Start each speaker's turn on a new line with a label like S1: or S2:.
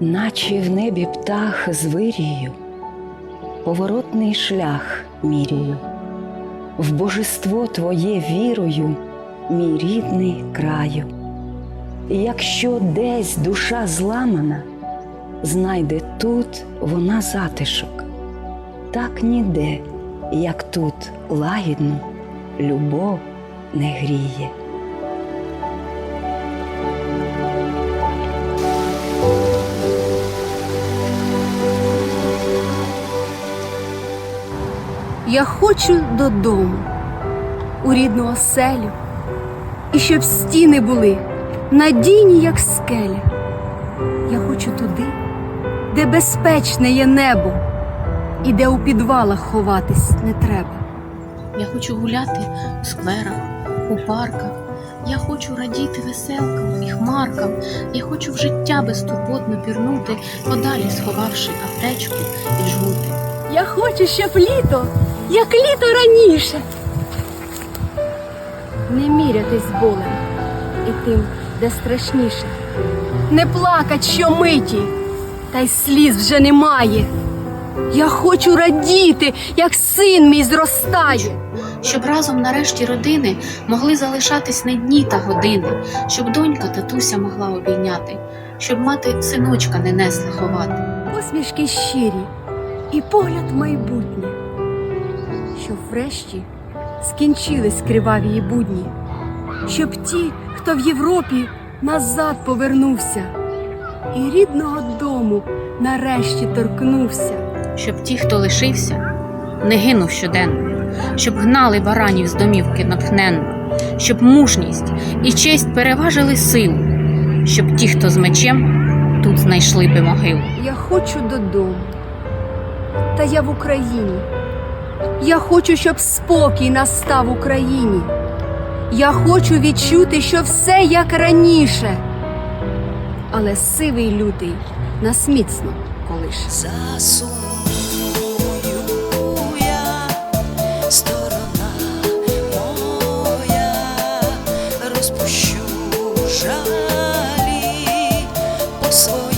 S1: наче в небі птах з вирію, поворотний шлях міряю, в божество Твоє вірою, мій рідний краю. І якщо десь душа зламана, знайде тут вона затишок, так ніде, як тут лагідну любов не гріє.
S2: Я хочу додому, у рідну оселю, і щоб стіни були надійні, як скеля. Я хочу туди, де безпечне є небо, і де у підвалах ховатись не треба.
S3: Я хочу гуляти у скверах, у парках. Я хочу радіти веселкам і хмаркам. Я хочу в життя безтурботно пірнути, подалі сховавши аптечку і жгути.
S2: Я хочу, щоб літо, як літо раніше. Не мірятись болем і тим, де страшніше. Не плакать щомиті, та й сліз вже немає. Я хочу радіти, як син мій зростає.
S3: Щоб разом нарешті родини могли залишатись не дні та години, щоб донька татуся могла обійняти, щоб мати синочка не несла ховати.
S2: Посмішки щирі і погляд в майбутнє, щоб врешті скінчились криваві її будні, щоб ті, хто в Європі назад повернувся, і рідного дому нарешті торкнувся.
S3: щоб ті, хто лишився, не гинув щоденно, щоб гнали баранів з домівки натхненно, щоб мужність і честь переважили силу, щоб ті, хто з мечем, тут знайшли би могилу.
S2: Я хочу додому, та я в Україні. Я хочу, щоб спокій настав Україні. Я хочу відчути, що все як раніше. Але сивий лютий нас міцно колише.
S4: Засумую я, сторона моя, розпущу жалі по своїй.